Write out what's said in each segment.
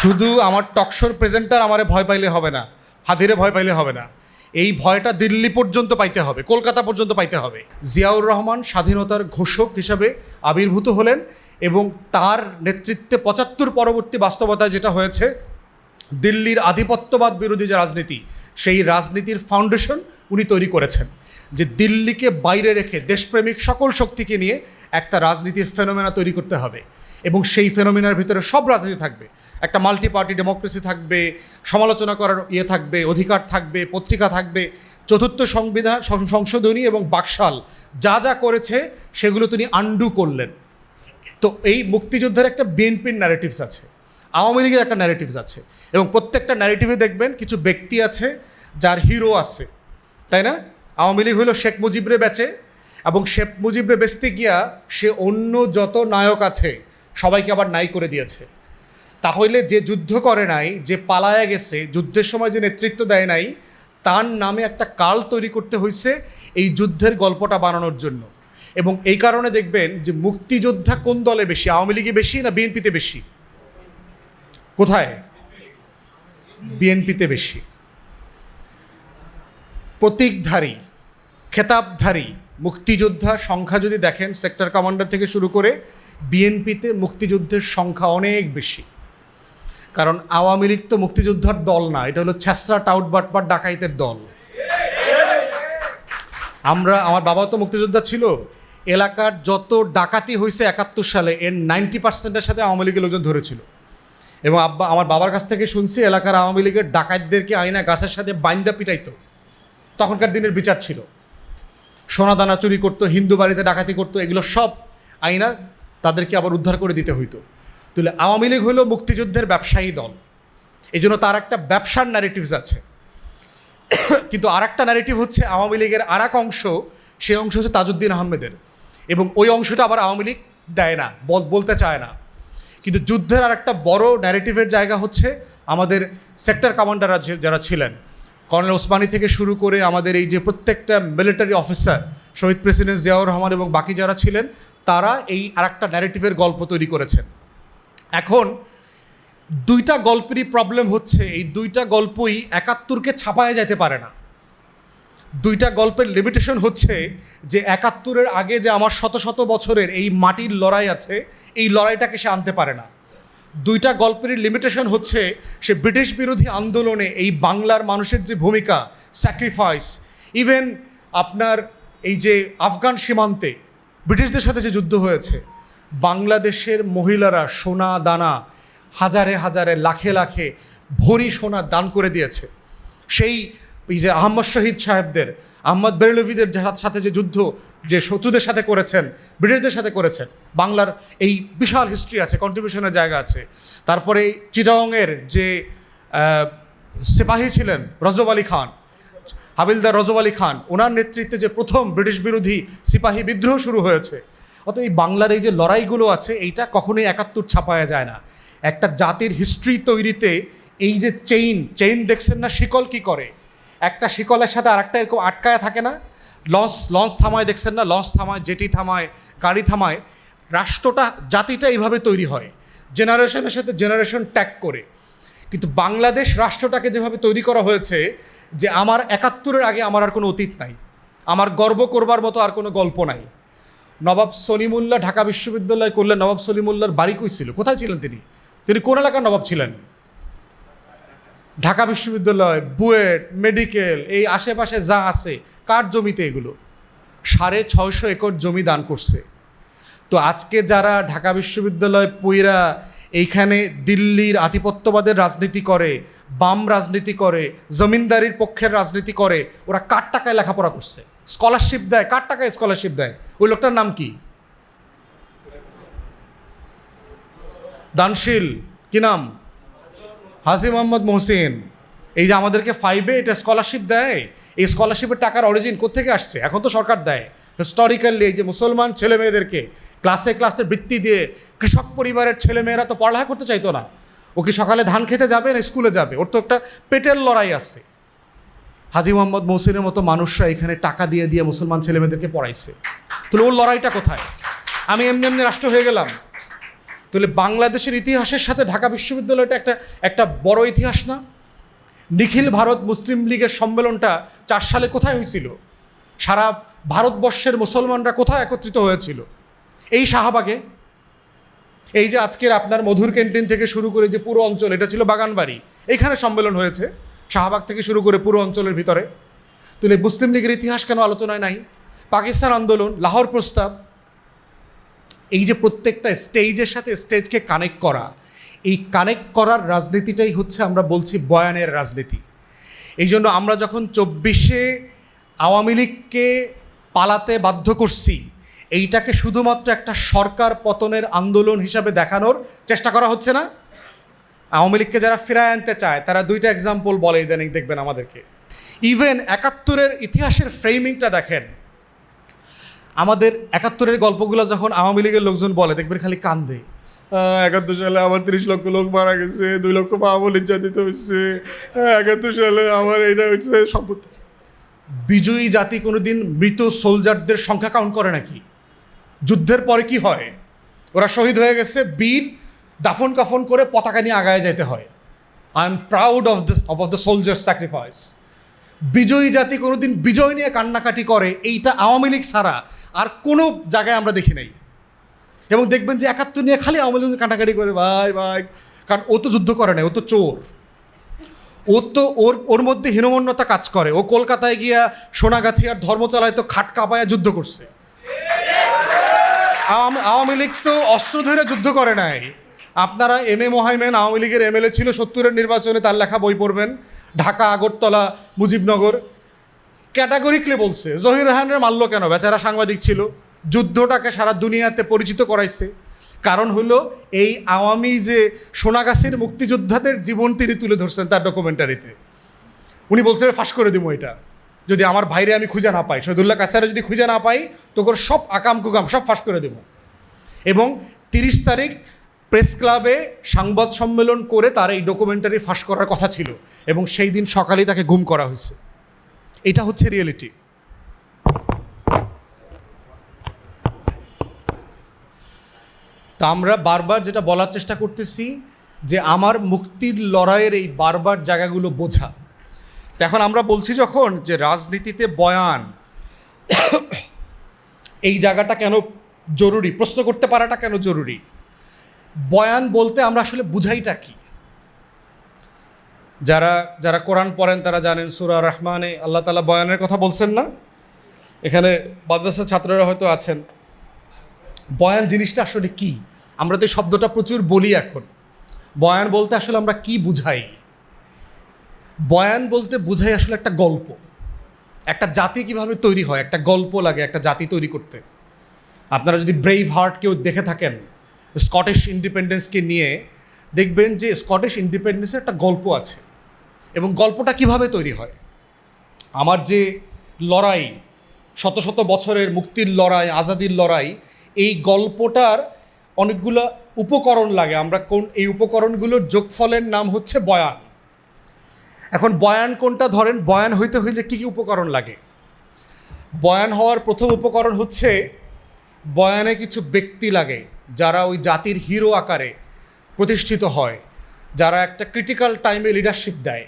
শুধু আমার টকশোর প্রেজেন্টার আমারে ভয় পাইলে হবে না, হাদিরে ভয় পাইলে হবে না। এই ভয়টা দিল্লি পর্যন্ত পাইতে হবে, কলকাতা পর্যন্ত পাইতে হবে। জিয়াউর রহমান স্বাধীনতার ঘোষক হিসাবে আবির্ভূত হলেন এবং তার নেতৃত্বে পঁচাত্তর পরবর্তী বাস্তবতায় যেটা হয়েছে, দিল্লির আধিপত্যবাদ বিরোধী যে রাজনীতি, সেই রাজনীতির ফাউন্ডেশন উনি তৈরি করেছেন। যে দিল্লিকে বাইরে রেখে দেশপ্রেমিক সকল শক্তিকে নিয়ে একটা রাজনীতির ফেনোমেনা তৈরি করতে হবে। এবং সেই ফেনোমেনার ভিতরে সব রাজনীতি থাকবে। একটা মাল্টি পার্টি ডেমোক্রেসি থাকবে, সমালোচনা করার ইয়ে থাকবে, অধিকার থাকবে, পত্রিকা থাকবে, চতুর্থ সংবিধান সংশোধনী এবং বাকশাল যা যা করেছে সেগুলো তিনি আন্ডু করলেন। তো এই মুক্তিযুদ্ধের একটা বিএনপির ন্যারেটিভস আছে, আওয়ামী লীগের একটা ন্যারেটিভস আছে এবং প্রত্যেকটা ন্যারেটিভে দেখবেন কিছু ব্যক্তি আছে যার হিরো আছে, তাই না? আওয়ামী লীগ হলো শেখ মুজিবরে বেচে এবং শেখ মুজিবরে বেচতে গিয়া সে অন্য যত নায়ক আছে, সবাইকে আবার নাই করে দিয়েছে। তাহলে যে যুদ্ধ করে নাই, যে পালায়া গেছে, যুদ্ধের সময় যে নেতৃত্ব দেয় নাই, তার নামে একটা কাল তৈরি করতে হয়েছে এই যুদ্ধের গল্পটা বানানোর জন্য। এবং এই কারণে দেখবেন যে মুক্তিযোদ্ধা কোন দলে বেশি, আওয়ামী লীগে বেশি না বিএনপিতে বেশি? কোথায়? বিএনপিতে বেশি। প্রতীকধারী। খেতাবধারী মুক্তিযোদ্ধা সংখ্যা যদি দেখেন সেক্টর কমান্ডার থেকে শুরু করে বিএনপিতে মুক্তিযুদ্ধের সংখ্যা অনেক বেশি। কারণ আওয়ামী লীগ তো মুক্তিযোদ্ধার দল না, এটা হলো ছ্যাসরা টাউট বাটপাট ডাকাইতের দল। আমরা, আমার বাবা তো মুক্তিযোদ্ধা ছিল। এলাকার যত ডাকাতি হয়েছে একাত্তর সালে, এর নাইনটি পার্সেন্টের সাথে আওয়ামী লীগের লোকজন ধরেছিল। এবং আব্বা, আমার বাবার কাছ থেকে শুনছি, এলাকার আওয়ামী লীগের ডাকাতদেরকে আইনা গাছের সাথে বাইন্দা পিটাইতো। তখনকার দিনের বিচার ছিল। সোনাদানা চুরি করতো, হিন্দু বাড়িতে ডাকাতি করতো, এগুলো সব আইনা তাদেরকে আবার উদ্ধার করে দিতে হইতো। তাহলে আওয়ামী লীগ হলো মুক্তিযুদ্ধের ব্যবসায়ী দল। এই জন্য তার একটা ব্যবসার ন্যারেটিভস আছে। কিন্তু আর একটা ন্যারেটিভ হচ্ছে আওয়ামী লীগের আর এক অংশ, সেই অংশ হচ্ছে তাজউদ্দিন আহমেদের। এবং ওই অংশটা আবার আওয়ামী লীগ দেয় না, বল- বলতে চায় না। কিন্তু যুদ্ধের আর একটা বড় ন্যারেটিভের জায়গা হচ্ছে আমাদের সেক্টর কমান্ডাররা যারা ছিলেন কর্নেল ওসমানী থেকে শুরু করে আমাদের এই যে প্রত্যেকটা মিলিটারি অফিসার শহীদ প্রেসিডেন্ট জিয়াউর রহমান এবং বাকি যারা ছিলেন, তারা এই আর একটা ন্যারেটিভের গল্প তৈরি করেছেন। এখন দুইটা গল্পেরই প্রবলেম হচ্ছে, এই দুইটা গল্পই একাত্তরকে ছাপায় যেতে পারে না। দুইটা গল্পের লিমিটেশন হচ্ছে যে একাত্তরের আগে যে আমার শত শত বছরের এই মাটির লড়াই আছে, এই লড়াইটাকে সে আনতে পারে না। দুইটা গল্পেরই লিমিটেশন হচ্ছে সে ব্রিটিশ বিরোধী আন্দোলনে এই বাংলার মানুষের যে ভূমিকা স্যাক্রিফাইস ইভেন আপনার এই যে আফগান সীমান্তে ব্রিটিশদের সাথে যে যুদ্ধ হয়েছে, বাংলাদেশের মহিলারা সোনা দানা হাজারে হাজারে লাখে লাখে ভরি সোনা দান করে দিয়েছে। সেই এই যে আহম্মদ শহীদ সাহেবদের আহমদ বেরলভিদের সাথে যে যুদ্ধ যে শত্রুদের সাথে করেছেন, ব্রিটিশদের সাথে করেছেন, বাংলার এই বিশাল হিস্ট্রি আছে কন্ট্রিবিউশনের জায়গা আছে। তারপরে চিটাংয়ের যে সিপাহী ছিলেন রজব আলী খান, হাবিলদার রজব আলী খান ওনার নেতৃত্বে যে প্রথম ব্রিটিশ বিরোধী সিপাহী বিদ্রোহ শুরু হয়েছে। অত এই বাংলার এই যে লড়াইগুলো আছে, এইটা কখনোই একাত্তর ছাপায়া যায় না। একটা জাতির হিস্ট্রি তৈরিতে এই যে চেইন চেইন দেখছেন না, শিকল কি করে? একটা শিকলের সাথে আরেকটা এরকম আটকায় থাকে না। লঞ্চ লঞ্চ থামায়, দেখছেন না? লঞ্চ থামায়, জেটি থামায়, গাড়ি থামায়। রাষ্ট্রটা, জাতিটা এইভাবে তৈরি হয়। জেনারেশনের সাথে জেনারেশন ট্যাগ করে। কিন্তু বাংলাদেশ রাষ্ট্রটাকে যেভাবে তৈরি করা হয়েছে, যে আমার একাত্তরের আগে আমার আর কোনো অতীত নাই। আমার গর্ব করবার মতো আর কোনো গল্প নাই। নবাব সলিমুল্লাহ ঢাকা বিশ্ববিদ্যালয় করলে নবাব সলিমুল্লাহর বাড়ি কই ছিল? কোথায় ছিলেন তিনি? তিনি কোন এলাকার নবাব ছিলেন? ঢাকা বিশ্ববিদ্যালয়, বুয়েট, মেডিকেল, এই আশেপাশে যা আছে, কার জমিতে এগুলো? সাড়ে ছয়শো একর জমি দান করছে। তো আজকে যারা ঢাকা বিশ্ববিদ্যালয় পুইরা এইখানে দিল্লির আধিপত্যবাদের রাজনীতি করে, বাম রাজনীতি করে, জমিনদারির পক্ষের রাজনীতি করে, ওরা কার টাকায় লেখাপড়া করছে? স্কলারশিপ দেয়, কার টাকায় স্কলারশিপ দেয়? ওই লোকটার নাম কি? দানশীল, কি নাম? হাসি মোহাম্মদ মোহসিন, এই যে আমাদেরকে ফাইভে এটা স্কলারশিপ দেয়, এই স্কলারশিপের টাকার অরিজিন কোথেকে আসছে? এখন তো সরকার দেয়। হিস্টোরিক্যালি এই যে মুসলমান ছেলে মেয়েদেরকে ক্লাসে ক্লাসে বৃত্তি দিয়ে কৃষক পরিবারের ছেলে মেয়েরা তো পড়ালেখা করতে চাইতো না। ও কি সকালে ধান খেতে যাবে না স্কুলে যাবে? ওর তো একটা পেটের লড়াই আছে। হাজি মোহাম্মদ মহসিনের মতো মানুষরা এখানে টাকা দিয়ে দিয়ে মুসলমান ছেলে মেয়েদেরকে পড়াইছে। তাহলে ওর লড়াইটা কোথায়? আমি এমনি এমনি রাষ্ট্র হয়ে গেলাম। তাহলে বাংলাদেশের ইতিহাসের সাথে ঢাকা বিশ্ববিদ্যালয়টা একটা একটা বড় ইতিহাস না? নিখিল ভারত মুসলিম লীগের সম্মেলনটা চার সালে কোথায় হয়েছিল? সারা ভারতবর্ষের মুসলমানরা কোথায় একত্রিত হয়েছিল? এই শাহবাগে? এই যে আজকের আপনার মধুর ক্যান্টিন থেকে শুরু করে যে পুরো অঞ্চল, এটা ছিল বাগানবাড়ি। এখানে সম্মেলন হয়েছে, শাহবাগ থেকে শুরু করে পুরো অঞ্চলের ভিতরে। তাহলে মুসলিম লীগের ইতিহাস কেন আলোচনায় নাই? পাকিস্তান আন্দোলন, লাহোর প্রস্তাব এই যে প্রত্যেকটা স্টেজের সাথে স্টেজকে কানেক্ট করা, এই কানেক্ট করার রাজনীতিটাই হচ্ছে আমরা বলছি বয়ানের রাজনীতি। এই জন্য আমরা যখন চব্বিশে আওয়ামী লীগকে পালাতে বাধ্য করছি, এইটাকে শুধুমাত্র একটা সরকার পতনের আন্দোলন হিসাবে দেখানোর চেষ্টা করা হচ্ছে না। আওয়ামী লীগকে যারা ফিরায় আনতে চায়, তারা দুইটা এক্সাম্পল বলে, ইদানিং দেখবেন আমাদেরকে। ইভেন একাত্তরের ইতিহাসের ফ্রেমিংটা দেখেন। আমাদের একাত্তরের গল্পগুলো যখন আওয়ামী লীগের লোকজন বলে দেখবেন খালি কান্দে। একাত্তর সালে আমার তিরিশ লক্ষ লোক মারা গেছে দুই লক্ষ পাবো নির্যাতিত আহ, একাত্তর সালে আমার এটা হচ্ছে সম্পত্তি। বিজয়ী জাতি কোনোদিন মৃত সোলজারদের সংখ্যা কাউন্ট করে নাকি? যুদ্ধের পরে কি হয়? ওরা শহীদ হয়ে গেছে বীর দাফন কাফন করে পতাকা নিয়ে আগায় যেতে হয়। I am proud of the of the soldier sacrifice বিজয়ী জাতি কোনোদিন বিজয় নিয়ে কান্নাকাটি করে এইটা আওয়ামী লীগ ছাড়া আর কোনো জায়গায় আমরা দেখি নাই। এবং দেখবেন যে একাত্তর নিয়ে খালি আওয়ামী লীগ কান্নাকাটি করে, ভাই ভাই। কারণ ও তো যুদ্ধ করে নাই, ও তো চোর। ও তো ওর ওর মধ্যে হীনমন্যতা কাজ করে। ও কলকাতায় গিয়া সোনাগাছি আর ধর্মচালায় তো খাট কাপায়া যুদ্ধ করছে। আওয়ামী লীগ তো অস্ত্র ধরে যুদ্ধ করে নাই। আপনারা এম এ মোহাইমেন, আওয়ামী লীগের এমএলএ ছিল সত্তরের নির্বাচনে তার লেখা বই পড়বেন। ঢাকা, আগরতলা, মুজিবনগর। ক্যাটাগরিকলি বলছে, জহির রাহানের মারল কেন? বেচারা সাংবাদিক ছিল, যুদ্ধটাকে সারা দুনিয়াতে পরিচিত করাইছে। কারণ হলো, এই আওয়ামী যে সোনাগাছির মুক্তিযোদ্ধাদের জীবন তিনি তুলে ধরছেন তার ডকুমেন্টারিতে উনি বলছেন ফাঁস করে দিব এটা। যদি আমার ভাইরে আমি খুঁজে না পাই, শহীদুল্লাহ কাসারে যদি খুঁজে না পাই তোর সব আকাম কুকাম, সব ফাঁস করে দেব এবং তিরিশ তারিখ প্রেস ক্লাবে সংবাদ সম্মেলন করে তার এই ডকুমেন্টারি ফাঁস করার কথা ছিল। এবং সেই দিন সকালেই তাকে গুম করা হয়েছে। এটা হচ্ছে রিয়েলিটি। তা আমরা বারবার যেটা বলার চেষ্টা করতেছি যে আমার মুক্তির লড়াইয়ের এই বারবার জায়গাগুলো বোঝা। এখন আমরা বলছি যখন যে রাজনীতিতে বয়ান, এই জায়গাটা কেন জরুরি, প্রশ্ন করতে পারাটা কেন জরুরি? বয়ান বলতে আমরা আসলে বুঝাইটা কি? যারা যারা কোরআন পড়েন তারা জানেন সুরা রহমানে আল্লাহ তালা বয়ানের কথা বলছেন না। এখানে মাদ্রাসা ছাত্ররা হয়তো আছেন। বয়ান জিনিসটা আসলে কি? আমরা তো এই শব্দটা প্রচুর বলি এখন। বয়ান বলতে আসলে আমরা কি বুঝাই? বয়ান বলতে বুঝাই আসলে একটা গল্প। একটা জাতি কীভাবে তৈরি হয়? একটা গল্প লাগে, একটা জাতি তৈরি করতে। আপনারা যদি ব্রেইভ হার্ট কেউ দেখে থাকেন স্কটিশ ইন্ডিপেন্ডেন্সকে নিয়ে, দেখবেন যে স্কটিশ ইন্ডিপেন্ডেন্সের একটা গল্প আছে। এবং গল্পটা কীভাবে তৈরি হয়? আমার যে লড়াই, শত শত বছরের মুক্তির লড়াই, আজাদির লড়াই, এই গল্পটার অনেকগুলো উপকরণ লাগে। আমরা কোন, এই উপকরণগুলোর যোগফলের নাম হচ্ছে বয়ান। এখন বয়ান কোনটা ধরেন? বয়ান হইতে হইলে কী কী উপকরণ লাগে? বয়ান হওয়ার প্রথম উপকরণ হচ্ছে, বয়ানে কিছু ব্যক্তি লাগে, যারা ওই জাতির হিরো আকারে প্রতিষ্ঠিত হয়, যারা একটা ক্রিটিক্যাল টাইমে লিডারশিপ দেয়।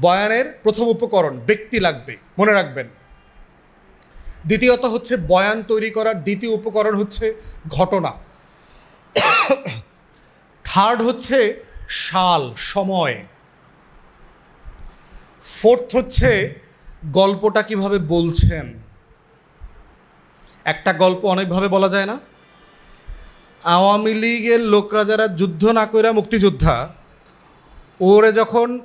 বয়ানের প্রথম উপকরণ, ব্যক্তি লাগবে, মনে রাখবেন। দ্বিতীয়ত হচ্ছে বয়ান তৈরি করার দ্বিতীয় উপকরণ হচ্ছে ঘটনা। থার্ড হচ্ছে সাল, সময়। ফোর্থ হচ্ছে গল্পটা কীভাবে বলছেন। একটা গল্প অনেকভাবে বলা যায় না। আওয়ামী লীগের লোকরা যারা যুদ্ধ না করে মুক্তিযোদ্ধা, ওরে যখন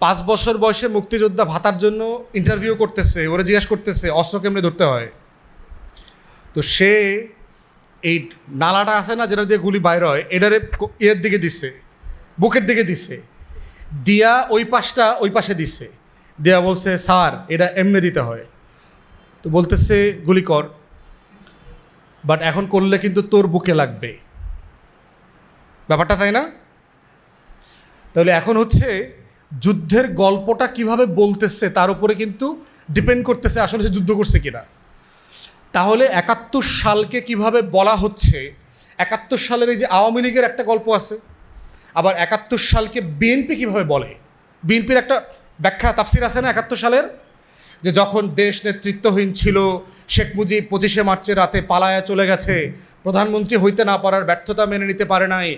পাঁচ বছর বয়সে মুক্তিযোদ্ধা ভাতার জন্য ইন্টারভিউ করতেছে, ওরে জিজ্ঞেস করতেছে, অস্ত্র কেমনে ধরতে হয়? তো সে এই নালাটা আছে না, যেটা দিয়ে গুলি বাইর হয়, এটারে ইয়ের দিকে দিছে, বুকের দিকে দিছে। দিয়া ওই পাশটা ওই পাশে দিছে। দিয়া বলছে, স্যার, এটা এমনি দিতে হয়। তো বলতেছে, গুলি কর। বাট এখন করলে কিন্তু তোর বুকে লাগবে। ব্যাপারটা তাই না? তাহলে এখন হচ্ছে যুদ্ধের গল্পটা কীভাবে বলতেছে তার উপরে কিন্তু ডিপেন্ড করতেছে আসলে সে যুদ্ধ করছে কিনা। তাহলে একাত্তর সালকে কীভাবে বলা হচ্ছে, একাত্তর সালের এই যে আওয়ামী লীগের একটা গল্প আছে, আবার একাত্তর সালকে বিএনপি কীভাবে বলে? বিএনপির একটা ব্যাখ্যা, তাফসির আছে না একাত্তর সালের? যে যখন দেশ নেতৃত্বহীন ছিল, শেখ মুজিব পঁচিশে মার্চের রাতে পালায়া চলে গেছে প্রধানমন্ত্রী হইতে না পারার ব্যর্থতা মেনে নিতে পারে নাই।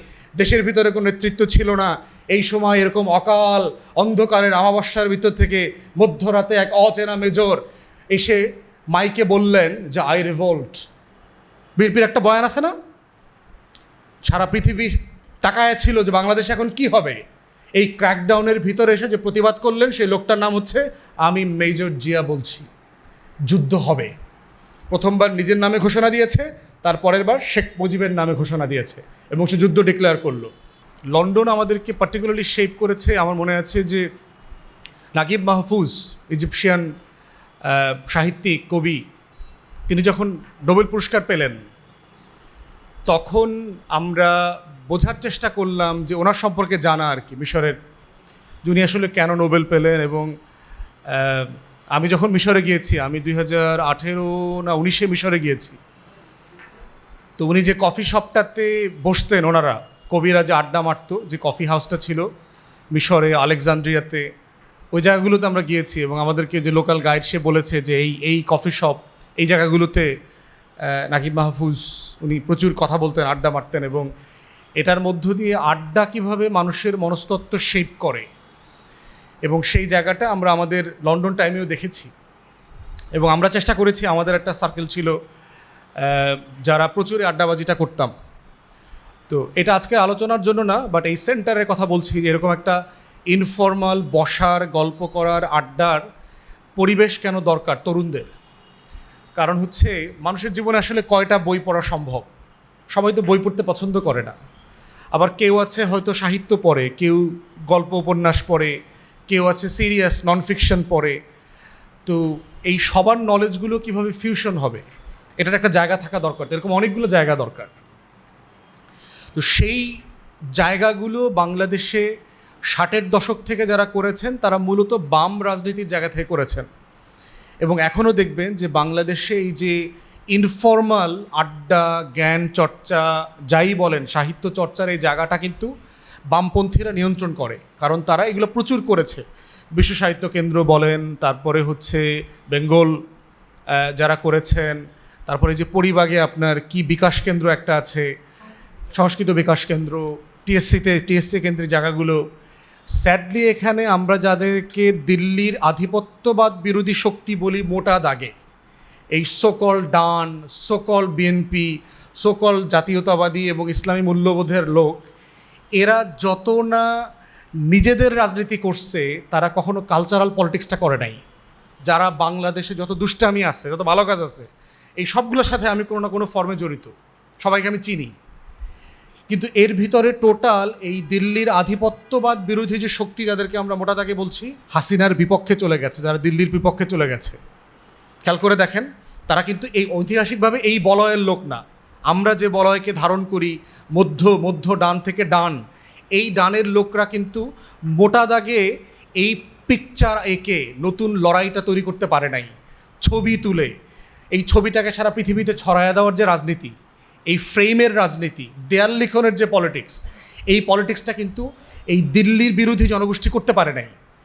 দেশের ভিতরে কোনো নেতৃত্ব ছিল না। এই সময় এরকম অকাল অন্ধকারের আমাবস্যার ভিতর থেকে মধ্যরাতে এক অচেনা মেজর এসে মাইকে বললেন যে আই রিভোল্ট বিএনপির একটা বয়ান আছে না? সারা পৃথিবী তাকায় ছিল যে, বাংলাদেশে এখন কি হবে? এই ক্র্যাকডাউনের ভিতরে এসে যে প্রতিবাদ করলেন, সেই লোকটার নাম হচ্ছে আমি মেজর জিয়া বলছি। যুদ্ধ হবে। প্রথমবার নিজের নামে ঘোষণা দিয়েছে। তার পরের বার শেখ মুজিবের নামে ঘোষণা দিয়েছে এবং সে যুদ্ধ ডিক্লেয়ার করল। লন্ডন আমাদেরকে পার্টিকুলারলি শেপ করেছে, আমার মনে আছে যে নাকিব মাহফুজ ইজিপশিয়ান সাহিত্যিক, কবি, তিনি যখন নোবেল পুরস্কার পেলেন, তখন আমরা বোঝার চেষ্টা করলাম যে ওনার সম্পর্কে জানা আর কি, মিশরের। যিনি আসলে কেন নোবেল পেলেন এবং আমি যখন মিশরে গিয়েছি, আমি দুই হাজার আঠেরো না উনিশে মিশরে গিয়েছি তো উনি যে কফি শপটাতে বসতেন, ওনারা কবিরা যে আড্ডা মারতো, যে কফি হাউসটা ছিল মিশরে আলেকজান্ড্রিয়াতে ওই জায়গাগুলোতে আমরা গিয়েছি এবং আমাদেরকে যে লোকাল গাইড সে বলেছে যে এই এই কফি শপ, এই জায়গাগুলোতে নাকিব মাহফুজ উনি প্রচুর কথা বলতেন, আড্ডা মারতেন এবং এটার মধ্য দিয়ে আড্ডা কীভাবে মানুষের মনস্তত্ত্ব শেপ করে এবং সেই জায়গাটা আমরা আমাদের লন্ডন টাইমেও দেখেছি এবং আমরা চেষ্টা করেছি, আমাদের একটা সার্কেল ছিল যারা প্রচুর আড্ডাবাজিটা করতাম। তো এটা আজকে আলোচনার জন্য না বাট এই সেন্টারের কথা বলছি যে এরকম একটা ইনফর্মাল বসার, গল্প করার, আড্ডার পরিবেশ কেন দরকার তরুণদের? কারণ হচ্ছে মানুষের জীবনে আসলে কয়টা বই পড়া সম্ভব? সবাই তো বই পড়তে পছন্দ করে না। আবার কেউ আছে হয়তো সাহিত্য পড়ে, কেউ গল্প উপন্যাস পড়ে, কেউ আছে সিরিয়াস নন ফিকশন পড়ে। তো এই সবার নলেজগুলো কীভাবে ফিউশন হবে? এটার একটা জায়গা থাকা দরকার এরকম অনেকগুলো জায়গা দরকার। তো সেই জায়গাগুলো বাংলাদেশে ষাটের দশক থেকে যারা করেছেন, তারা মূলত বাম রাজনীতির জায়গা থেকে করেছেন। এবং এখনও দেখবেন যে বাংলাদেশে এই যে ইনফর্মাল আড্ডা, জ্ঞান চর্চা, যাই বলেন, সাহিত্য চর্চার এই জায়গাটা কিন্তু বামপন্থীরা নিয়ন্ত্রণ করে। কারণ তারা এগুলো প্রচুর করেছে। বিশ্ব সাহিত্য কেন্দ্র বলেন, তারপরে হচ্ছে বেঙ্গল যারা করেছেন তারপরে যে পরিবাগে আপনার কি বিকাশ কেন্দ্র একটা আছে, সংস্কৃত বিকাশ কেন্দ্র, টিএসসিতে, টিএসসি কেন্দ্রের জায়গাগুলো। স্যাডলি এখানে আমরা যাদেরকে দিল্লির আধিপত্যবাদ বিরোধী শক্তি বলি মোটা দাগে। এই সকল ডান, সকল বিএনপি সকল জাতীয়তাবাদী এবং ইসলামী মূল্যবোধের লোক, এরা যত না নিজেদের রাজনীতি করছে, তারা কখনো কালচারাল পলিটিক্সটা করে নাই। যারা বাংলাদেশে যত দুষ্টামি আছে, যত ভালো কাজ আছে এই সবগুলোর সাথে আমি কোনো না কোনো ফর্মে জড়িত। সবাইকে আমি চিনি। কিন্তু এর ভিতরে টোটাল এই দিল্লির আধিপত্যবাদ বিরোধী যে শক্তি যাদেরকে আমরা মোটা তাকে বলছি, হাসিনার বিপক্ষে চলে গেছে, যারা দিল্লির বিপক্ষে চলে গেছে। খেয়াল করে দেখেন, তারা কিন্তু এই ঐতিহাসিকভাবে এই বলয়ের লোক না। আমরা যে বলয়কে ধারণ করি, মধ্য মধ্য ডান থেকে ডান, এই ডানের লোকরা কিন্তু মোটা দাগে এই পিকচার এঁকে নতুন লড়াইটা তৈরি করতে পারে নাই। ছবি তুলে এই ছবিটাকে সারা পৃথিবীতে ছড়াইয়া দেওয়ার যে রাজনীতি, এই ফ্রেমের রাজনীতি, দেয়াল লিখনের যে পলিটিক্স, এই পলিটিক্সটা কিন্তু এই দিল্লির বিরোধী জনগোষ্ঠী করতে পারে নাই।